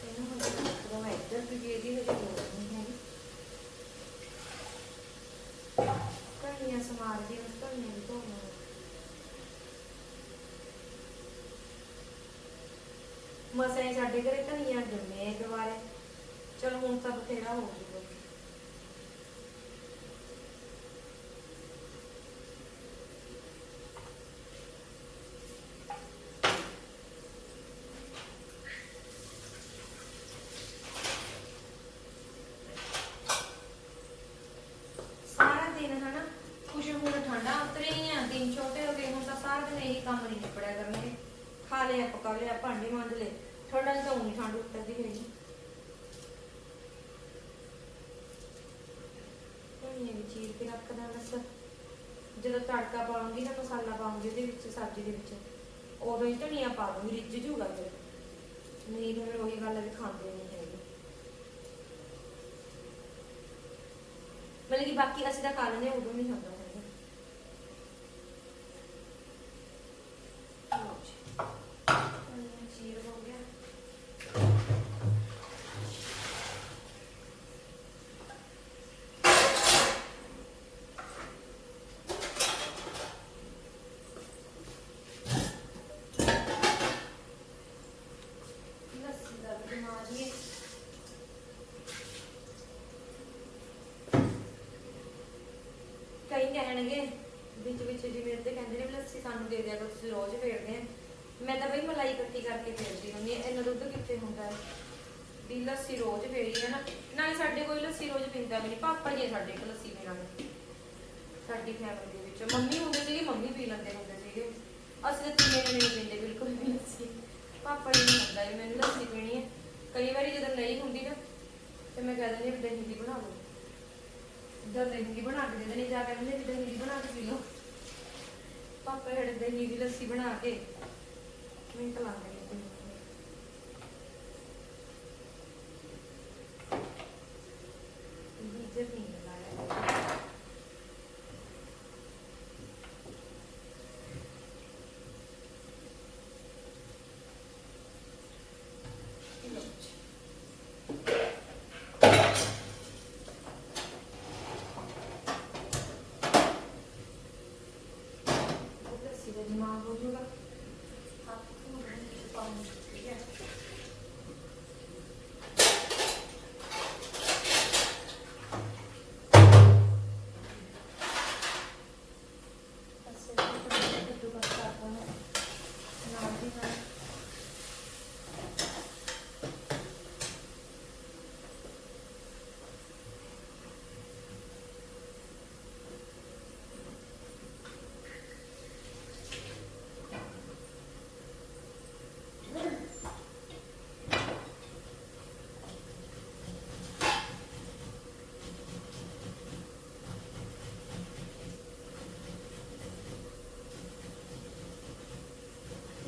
ਇਹਨੂੰ ਹੁਣ ਰੱਖਦਾ ਮੈਂ ਇੱਧਰ ਕਿਉਂਕਿ ਇਹਦੀ ਸਮਾਰ ਦੀ ਉਸ ਕਣੀਆਂ ਵੀ ਧੋਣਾ। ਮਸਾਂ ਸਾਡੇ ਘਰੇ ਧਨੀਆ ਜੰਮੇ ਦੁਬਾਰੇ ਚਲ ਹੁਣ ਤਾਂ ਬਥੇਰਾ ਹੋ ਜੂਗਾ ਸਾਰਾ ਦਿਨ ਹਨਾ ਕੁਛ ਹੁਣ ਠੰਡਾ ਉਤਰੇ ਹੀ ਆ ਦਿਨ ਛੋਟੇ ਹੋ ਗਏ ਹੁਣ ਤਾਂ ਸਾਰਾ ਦਿਨ ਇਹੀ ਕੰਮ ਨਹੀਂ ਨਿਪੜਿਆ ਕਰਨਗੇ ਖਾ ਲਿਆ ਪਕਾ ਲਿਆ ਭਾਂਡੇ ਮਾਂਜ ਲਏ ਠੰਡਾ ਚ ਤਾਂ ਊਂ ਨੀ ਠੰਡ ਉਤਰਦੀ ਰਹੀ ਧਨੀਆ ਵੀ ਚੀਰ ਕੇ ਰੱਖਦਾ ਬਸ। ਜਦੋਂ ਤੜਕਾ ਪਾਉਂਗੀ ਨਾ ਮਸਾਲਾ ਪਾਉਂਗੀ ਉਹਦੇ ਵਿੱਚ ਸਬਜ਼ੀ ਦੇ ਵਿੱਚ ਉਦੋਂ ਹੀ ਧਨੀਆ ਪਾ ਦੂੰਗੀ ਰਿੱਝ ਜੂਗਾ ਫਿਰ। ਨਹੀਂ ਤਾਂ ਫਿਰ ਉਹੀ ਗੱਲ ਵੀ ਖਾਂਦੇ ਨਹੀਂ ਹੈਗੇ। ਮਤਲਬ ਕਿ ਬਾਕੀ ਅਸੀਂ ਤਾਂ ਖਾ ਲੈਂਦੇ ਹਾਂ, ਉਦੋਂ ਨਹੀਂ ਖਾਂਦਾ ਹੈਗਾ ਲਓ ਜੀ ਧਨੀਆ ਚੀਰ ਹੋ ਗਿਆ ਲੱਸੀ ਦਾ ਵੀ ਬਣਾ ਲਈਏ ਕਈ ਵਿੱਚ ਵਿੱਚ ਜਿਵੇਂ ਤੇ ਕਹਿੰਦੇ ਨੇ ਵੀ ਲੱਸੀ ਸਾਨੂੰ ਦੇ ਦਿਆ ਕਰੋ, ਤੁਸੀਂ ਰੋਜ਼ ਫੇਰਦੇ ਆ। ਮੈਂ ਤਾਂ ਬਈ ਮਲਾਈ ਇਕੱਠੀ ਕਰਕੇ ਫੇਰਦੀ ਹੁੰਦੀ ਆ ਇਹਨਾਂ ਦੁੱਧ ਕਿੱਥੇ ਹੁੰਦਾ ਹੈ? ਵੀ ਲੱਸੀ ਰੋਜ਼ ਫੇਰੀ ਹੈ ਨਾ ਨਾਲੇ ਸਾਡੇ ਕੋਈ ਲੱਸੀ ਰੋਜ਼ ਪੀਂਦਾ ਵੀ ਨਹੀਂ। ਪਾਪਾ ਜੀ ਆ ਸਾਡੇ ਕੋਲ ਲੱਸੀ ਪੀਣ ਸਾਡੀ ਫੈਮਿਲੀ ਦੇ ਵਿੱਚ। ਮੰਮੀ ਹੁੰਦੇ ਸੀਗੇ, ਮੰਮੀ ਪੀ ਲੈਂਦੇ ਹੁੰਦੇ ਸੀਗੇ। ਅਸੀਂ ਤਾਂ ਤਿੰਨੇ ਨਹੀਂ ਪੀਂਦੇ ਬਿਲਕੁਲ ਵੀ ਲੱਸੀ। ਪਾਪਾ ਜੀ ਨੂੰ ਹੁੰਦਾ ਵੀ ਮੈਨੂੰ ਲੱਸੀ ਪੀਣੀ ਹੈ। ਕਈ ਵਾਰੀ ਜਦੋਂ ਨਹੀਂ ਹੁੰਦੀ ਨਾ, ਤੇ ਮੈਂ ਕਹਿ ਦਿੰਦੀ ਹਾਂ ਵੀ ਦਹੀਂ ਦੀ ਬਣਾ ਲਓ। ਜਦ ਦਹੀਂ ਬਣਾ ਕੇ ਦੇ ਦੇਣੀ ਜਾ ਕੇ ਕਹਿੰਦੇ ਵੀ ਦਹੀਂ ਬਣਾ ਕੇ ਪੀ ਲਓ। ਪਾਪਾ ਜਿਹੜੇ ਦਹੀਂ ਦੀ ਲੱਸੀ ਬਣਾ ਕੇ ਮਿੰਟ ਲਾ ਦੇਣੀ ਦਹੀਂ ਨੂੰ। ਗੀਜ਼ਰ ਨਹੀਂ ਲਾਇਆ ਲਓ ਜੀ। ਉਹ ਲੱਸੀ ਦਾ ਦਿਮਾਗ ਹੋ ਜਾਊਗਾ ਹੱਥ ਨੂੰ ਵਿੱਚ ਪਾਉਂ ਠੀਕ ਹੈ ਅਸੇ ਤਾਂ ਕੱਦੂ ਕਰ ਕਰਦਾ ਹਾਂ ਨਾਲ ਦੀ ਨਾਲ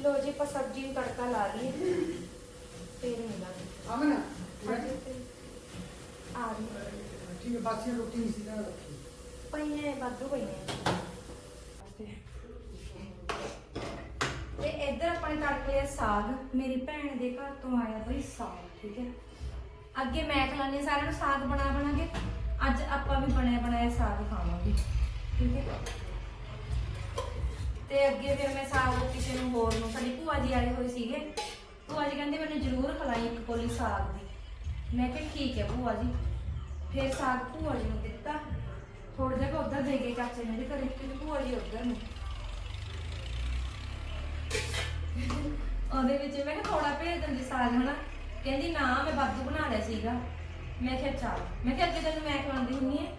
ਲੋ ਜੀ ਆਪਾਂ ਸਬਜ਼ੀ ਨੂੰ ਤੜਕਾ ਲਾ ਲਈਏ ਫੇਰ ਮਿਲਾਂਗੇ ਅਮਨ ਆ ਰਹੀ ਠੀਕ ਹੈ ਬਾਕੀ ਰੋਟੀ ਨਹੀਂ ਸੀ ਨਾ ਰੱਖੀ। ਪਈਆਂ ਵਾਧੂ ਪਈਆਂ ਤੇ ਇੱਧਰ ਆਪਣੇ ਤੜਕੇ ਲਿਆ ਸਾਗ ਮੇਰੀ ਭੈਣ ਦੇ ਘਰ ਤੋਂ ਆਇਆ ਬਈ ਸਾਗ ਠੀਕ ਹੈ। ਅੱਗੇ ਮੈਂ ਖਲਾਨੀ ਸਾਰਿਆਂ ਨੂੰ ਸਾਗ ਬਣਾ ਬਣਾ ਕੇ ਅੱਜ ਆਪਾਂ ਵੀ ਬਣਿਆ ਬਣਾਇਆ ਸਾਗ ਖਾਵਾਂਗੇ ਠੀਕ ਹੈ। ਤੇ ਅੱਗੇ ਫਿਰ ਮੈਂ ਸਾਗ ਕਿਸੇ ਨੂੰ ਹੋਰ ਨੂੰ, ਸਾਡੀ ਭੂਆ ਜੀ ਆਏ ਹੋਏ ਸੀਗੇ। ਭੂਆ ਜੀ ਕਹਿੰਦੇ ਮੈਨੂੰ ਜ਼ਰੂਰ ਖਲਾਈ ਇੱਕ ਕੋਲੀ ਸਾਗ ਦੀ। ਮੈਂ ਕਿਹਾ, ਠੀਕ ਹੈ ਭੂਆ ਜੀ। ਫਿਰ ਸਾਗ ਭੂਆ ਜੀ ਨੂੰ ਦਿੱਤਾ। ਥੋੜਾ ਜਿਹਾ ਉਧਰ ਦੇ ਗਏ ਚਾਚੇ ਨੇ ਦੇ ਘਰੇ ਤੇ ਭੂਆ ਜੀ ਉਧਰ ਨੂੰ। ਉਹਦੇ ਵਿੱਚ ਮੈਂ ਕਿਹਾ ਥੋੜਾ ਭੇਜ ਦਿੰਦੀ ਸਾਗ, ਹਨਾ? ਕਹਿੰਦੀ, ਨਾ, ਮੈਂ ਵਾਧੂ ਬਣਾ ਲਿਆ ਸੀਗਾ। ਮੈਂ ਕਿਹਾ, ਚੱਲ। ਮੈਂ ਕਿਹਾ, ਅੱਗੇ ਤੈਨੂੰ ਮੈਂ ਖਵਾਉਂਦੀ ਹੁੰਨੀ ਹੈ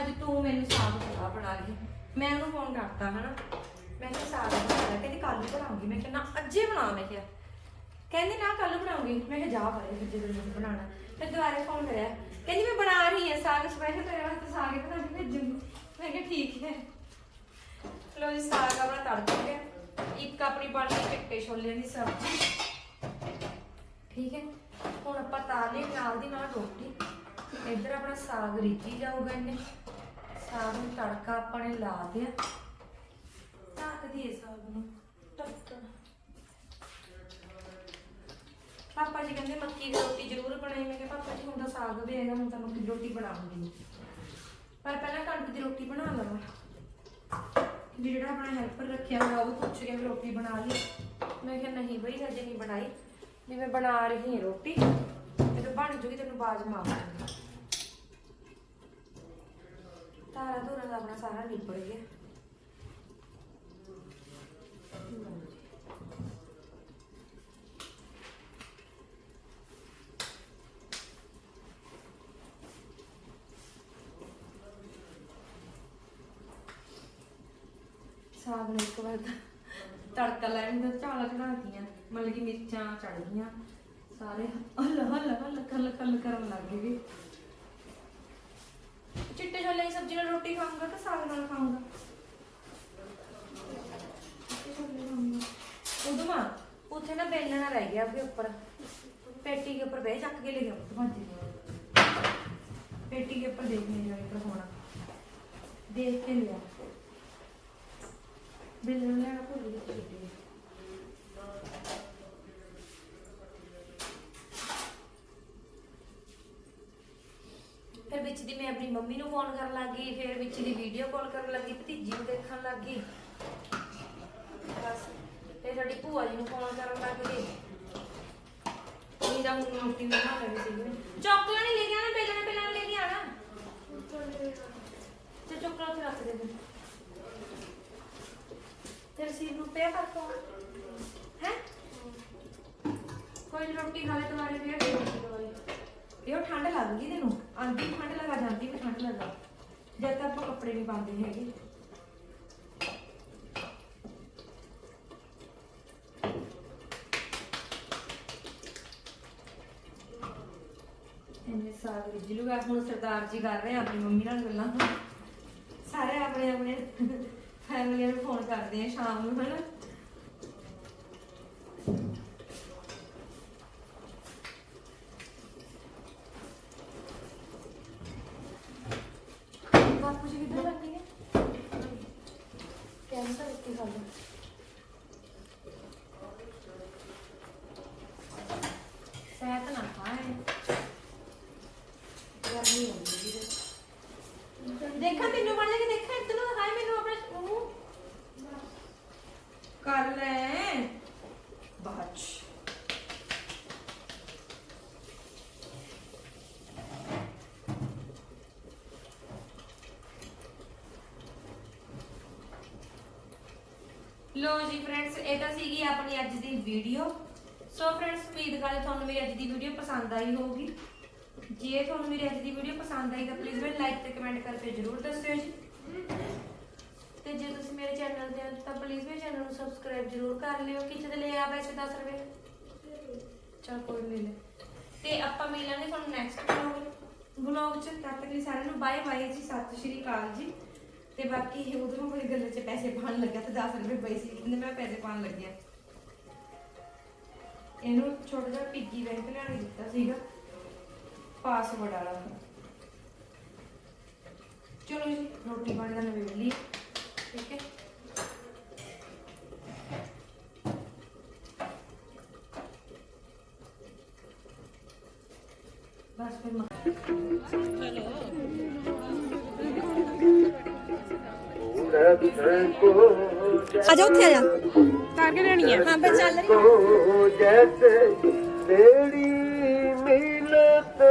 ਅੱਜ ਤੂੰ ਮੈਨੂੰ ਸਾਗ ਥੋੜਾ ਬਣਾ ਲਈ। ਮੈਂ ਉਹਨੂੰ ਫੋਨ ਕਰਤਾ, ਹਨਾ? ਮੈਂ ਕਿਹਾ ਸਾਗ ਬਣਾ ਕਹਿੰਦੀ ਕੱਲ ਨੂੰ ਬਣਾਉਂਗੀ। ਮੈਂ ਕਿਹਾ ਨਾ, ਅੱਜੇ ਬਣਾ, ਮੈਂ ਕਿਹਾ। ਕਹਿੰਦੀ ਨਾ ਕੱਲ ਬਣਾਉਂਗੀ। ਮੈਂ ਕਿਹਾ ਜਾ ਪਰੇ ਫਿਰ ਜਦੋਂ ਨਹੀਂ ਬਣਾਉਣਾ। ਫਿਰ ਦੁਬਾਰੇ ਫੋਨ ਕਰਿਆ। ਕਹਿੰਦੀ ਮੈਂ ਬਣਾ ਰਹੀ ਹਾਂ ਸਾਗ। ਸਪੈਸ਼ਲ ਤੇਰੇ ਵਾਸਤੇ ਸਾਗ ਹੀ ਬਣਾ ਕੇ ਭੇਜੂੰਗੀ। ਮੈਂ ਕਿਹਾ ਠੀਕ ਹੈ। ਲੋ ਜੀ, ਸਾਗ ਆਪਣਾ ਤੜਕ ਗਿਆ। ਇੱਕ ਆਪਣੀ ਬਣ ਗਈ ਚਿੱਟੇ ਛੋਲਿਆਂ ਦੀ ਸਬਜ਼ੀ। ਠੀਕ ਹੈ। ਹੁਣ ਆਪਾਂ ਤਾਰ ਲਈ ਨਾਲ ਦੀ ਨਾਲ ਰੋਟੀ। ਇੱਧਰ ਆਪਣਾ ਸਾਗ ਰਿੱਝੀ ਜਾਊਗਾ ਇਹਨੇ। ਸਾਗ ਨੂੰ ਤੜਕਾ ਆਪਾਂ ਨੇ ਲਾ ਦਿਆ। ਢੱਕ ਦੀਏ ਸਾਗ ਨੂੰ ਢੱਕਣ ਪਾਪਾ ਜੀ ਕਹਿੰਦੇ ਮੱਕੀ ਦੀ ਰੋਟੀ ਜ਼ਰੂਰ ਬਣਾਈ। ਮੈਂ ਕਿਹਾ, ਪਾਪਾ ਜੀ, ਹੁਣ ਤਾਂ ਸਾਗ ਵੀ ਹੈਗਾ, ਹੁਣ ਤਾਂ ਮੱਕੀ ਦੀ ਰੋਟੀ ਬਣਾਉਂਗੀ। ਪਰ ਪਹਿਲਾਂ ਕਣਕ ਦੀ ਰੋਟੀ ਬਣਾ ਲਵਾਂ। ਜਿਹੜਾ ਆਪਣਾ ਹੈਲਪਰ ਰੱਖਿਆ ਹੋਇਆ, ਉਹ ਪੁੱਛ ਕੇ ਵੀ ਰੋਟੀ ਬਣਾ ਲਈ। ਮੈਂ ਕਿਹਾ, ਨਹੀਂ ਬਈ, ਹਜੇ ਨਹੀਂ ਬਣਾਈ। ਵੀ ਮੈਂ ਬਣਾ ਰਹੀ ਹਾਂ ਰੋਟੀ ਜਦੋਂ ਬਣ ਜੂਗੀ, ਤੈਨੂੰ ਬਾਜ਼ ਮਾਰ ਤਾਰਾ ਧੂਰਾ ਦਾ ਆਪਣਾ ਸਾਰਾ ਨਿਬੜ ਗਿਆ ਲਓ ਜੀ। ਫਿਰ ਤੜਕਾ ਲੈਣ ਦਾ ਝਾਲਾ ਚੜਾਤੀਆਂ ਮਤਲਬ ਕਿ ਮਿਰਚਾਂ ਚੜ ਗਈਆਂ। ਸਾਰੇ ਹਲ ਹਲ ਹਲ, ਖਲ ਖਲ ਕਰਨ ਲੱਗ ਵੀ। ਚਿੱਟੇ ਛੋਲੇ ਦੀ ਸਬਜ਼ੀ ਨਾਲ ਰੋਟੀ ਖਾਊਂਗਾ ਕਿ ਸਾਗ ਨਾਲ ਖਾਊਂਗਾ? ਉਦੋਂ ਨਾ ਉੱਥੇ ਨਾ ਬੇਲਣਾ ਨਾ ਰਹਿ ਗਿਆ ਵੀ ਉੱਪਰ। ਪੇਟੀ ਦੇ ਉੱਪਰ ਬਹਿ, ਚੱਕ ਕੇ ਲੈ ਗਿਆ। ਭਾਜੀ ਪੇਟੀ ਦੇ ਉੱਪਰ ਦੇਖ ਨਹੀਂ ਜਾਈ ਪਰ ਹੋਣਾ ਦੇਖ ਕੇ ਲਿਆ। ਫਿਰ ਵਿੱਚ ਦੀ ਮੈਂ ਆਪਣੀ ਮੰਮੀ ਨੂੰ ਫੋਨ ਕਰਨ ਲੱਗੀ ਫਿਰ ਵਿੱਚ ਦੀ ਵੀਡੀਓ ਕਾਲ ਕਰਨ ਲੱਗੀ ਭਤੀਜੀ ਨੂੰ ਦੇਖਣ ਲੱਗੀ ਫਿਰ ਸਾਡੀ ਭੂਆ ਜੀ ਨੂੰ ਫੋਨ ਕਰਨ ਲੱਗ ਗਈ। ਨਹੀਂ ਤਾਂ ਹੁਣ ਰੋਟੀ ਬਣਾ ਸੀ ਚੌਕਲਾ ਨਹੀਂ ਲੈ ਕੇ ਆਣਾ ਪਹਿਲਾਂ ਪਹਿਲਾਂ ਲੈ ਕੇ ਆਣਾ ਤੇ ਚੌਕਲਾ ਉੱਥੇ ਦੇ ਪਿਆ ਕਰ ਕੋ ਹੈ? ਕੋਈ ਨੀ, ਰੋਟੀ ਖਾ ਲੈ ਤੁਹਾਰੇ ਪਿਆ ਦੇ ਰੋਟੀ ਦਵਾਈ ਇਹ ਠੰਡ ਲੱਗ ਗਈ ਤੈਨੂੰ। ਆਂਦੀ ਠੰਡ ਲਗਾ ਜਾਂਦੀ ਵੀ ਠੰਡ ਲੱਗਾ। ਜਦ ਤੱਕ ਆਪਾਂ ਕੱਪੜੇ ਨਹੀਂ ਪਾਉਂਦੇ ਹੈਗੇ। ਇਹਨੇ ਸਾਗ ਰਿੱਝ ਹੁਣ ਸਰਦਾਰ ਜੀ ਕਰ ਰਹੇ ਆ ਆਪਣੀ ਮੰਮੀ ਨਾਲ ਗੱਲਾਂ। ਸਾਰੇ ਆਪਣੇ ਆਪਣੇ। ਫੈਮਿਲੀ ਨੂੰ ਫੋਨ ਕਰਦੇ ਆ ਸ਼ਾਮ ਨੂੰ ਹਨਾ ਬਾਪੂ ਜੀ ਕਿੱਧਰ ਲੱਗੇ ਨੇ ਕੈਂਸਰ ਇੱਥੇ ਖਾ ਲਓ ਸਹਿਤ ਨਾ ਖਾਏ ਗਰਮੀ ਹੁੰਦੀ ਹੈ ਦੇਖਾਂ ਤੈਨੂੰ ਬਣ ਜਾ ਕੇ ਦੇਖਾਂ ਇੱਧਰ ਨੂੰ ਦਿਖਾਏ ਮੈਨੂੰ ਆਪਣਾ ਮੂੰਹ ਕਰ ਲੈ ਬਾਚ ਲੋ ਜੀ ਫਰੈਂਡਸ ਇਹ ਤਾਂ ਸੀਗੀ ਆਪਣੀ ਅੱਜ ਦੀ ਵੀਡੀਓ ਸੋ ਫਰੈਂਡਸ ਉਮੀਦ ਕਰਦੇ ਤੁਹਾਨੂੰ ਮੇਰੀ ਅੱਜ ਦੀ ਵੀਡੀਓ ਪਸੰਦ ਆਈ ਹੋਊਗੀ। ਜੇ ਤੁਹਾਨੂੰ ਮੇਰੀ ਅੱਜ ਦੀ ਵੀਡੀਓ ਪਸੰਦ ਆਈ ਤਾਂ ਪਲੀਜ਼ ਮੈਨੂੰ ਲਾਈਕ ਤੇ ਕਮੈਂਟ ਕਰਕੇ ਜਰੂਰ ਦੱਸਿਓ ਜੀ। ਤੇ ਜੇ ਤੁਸੀਂ ਮੇਰੇ ਚੈਨਲ ਤੇ ਹੋ ਤਾਂ ਪਲੀਜ਼ ਮੇਰੇ ਚੈਨਲ ਨੂੰ ਸਬਸਕ੍ਰਾਈਬ ਜਰੂਰ ਕਰ ਲਿਓ। ਕਿੱਥੇ ਦੇ ਲੈ ਆ ਵੈਸੇ 10 ਰੁਪਏ? ਚਲ ਕੋਈ ਨਹੀਂ ਲੈ। ਤੇ ਆਪਾਂ ਮਿਲਾਂਗੇ ਤੁਹਾਨੂੰ ਨੈਕਸਟ ਵਲੌਗ ਚ। ਤਦ ਤੱਕ ਲਈ ਸਾਰਿਆਂ ਨੂੰ ਬਾਏ ਬਾਏ ਜੀ, ਸਤਿ ਸ਼੍ਰੀ ਅਕਾਲ ਜੀ। ਤੇ ਬਾਕੀ ਇਹ ਉਧਰੋਂ ਕੋਈ ਗੱਲੇ ਚ ਪੈਸੇ ਪਾਣ ਲੱਗਾ ਤੇ 10 ਰੁਪਏ ਪਏ ਸੀ ਕਹਿੰਦੇ ਮੈਂ ਪੈਸੇ ਪਾਣ ਲੱਗਿਆ। ਇਹਨੂੰ ਛੋਟਾ ਜਿਹਾ ਪਿੱਗੀ ਬੈਂਕ ਲਿਆ ਕੇ ਦਿੱਤਾ ਸੀਗਾ ਪਾਸਵਰਡ ਵਾਲਾ। ਚਲੋ ਜੀ, ਰੋਟੀ ਪਾਣੀ ਦਾ ਨਵੇਂ ਲਈ, ਠੀਕ ਹੈ? ਬਸ ਫਿਰ ਮੈਂ ਆ ਜਾ ਉੱਥੇ ਆ ਜਾ। ਤਾਰ ਕੇ ਲੈਣੀ ਹੈ ਹਾਂ ਬਸ ਚੱਲ ਰਹੀ ਜੈਸੇ ਤੇਰੀ ਮਿਲਤ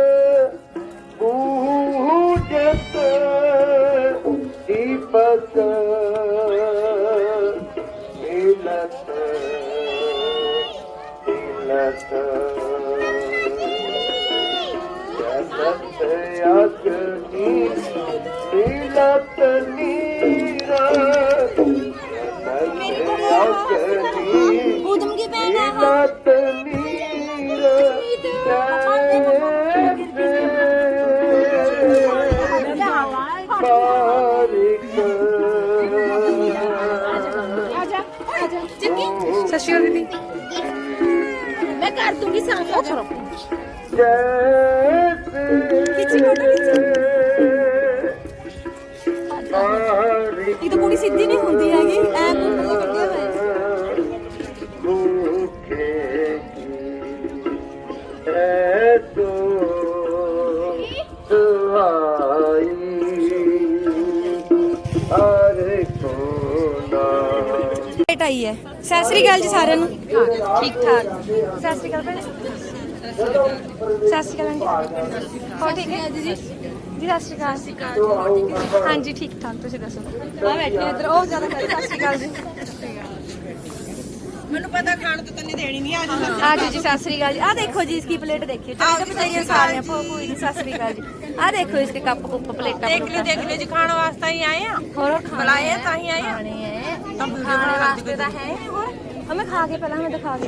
ਬੂਹੂ ਜਤ ਦੀਪਕ ਮਿਲਤ ਮਿਲਤ। ਜੈਸੇ ਅਗਨੀ ਮਿਲਤ ਅਕਾਲ ਜੀ ਸਾਰਿਆਂ ਨੂੰ। ਠੀਕ ਠਾਕ। ਸਤਿ ਸ਼੍ਰੀ ਅਕਾਲ ਭੈਣ। ਸਤਿ ਸ਼੍ਰੀ ਅਕਾਲ ਆਂਟੀ ਹੋ ਠੀਕ ਹੈ? ਜੀ। ਜੀ ਸਤਿ ਸ਼੍ਰੀ ਅਕਾਲ। ਹਾਂਜੀ ਠੀਕ ਠਾਕ ਤੁਸੀਂ ਦੱਸੋ? ਆ ਬੈਠੇ ਇੱਧਰ ਉਹ ਜ਼ਿਆਦਾ ਸਤਿ ਸ਼੍ਰੀ ਅਕਾਲ ਜੀ। ਮੈਨੂੰ ਪਤਾ ਖਾਣ ਤੋਂ ਤੰਨੇ ਦੇਣੀ ਨਹੀਂ ਆ ਜਾਂਦਾ ਆ ਜੀ ਜੀ ਸਤਿ ਸ਼੍ਰੀ ਅਕਾਲ ਜੀ। ਆ ਦੇਖੋ ਜੀ ਕੀ ਪਲੇਟ ਦੇਖਿਓ। ਸਤਿ ਸ਼੍ਰੀ ਅਕਾਲ ਜੀ। ਆ ਦੇਖੋ ਪਲੇਟਾਂ ਖਾਣ ਵਾਸਤੇ ਹੀ ਆਏ ਆ। ਹੋਰ ਖਾਣੇ ਬੁਲਾਏ ਤਾਂ ਹੀ ਆਏ ਆ। ਖਾਣੇ ਵਾਸਤੇ ਤਾਂ ਹੈ ਹੋਰ ਖਾ ਕੇ ਪਹਿਲਾਂ ਹमें ਦਿਖਾ ਕੇ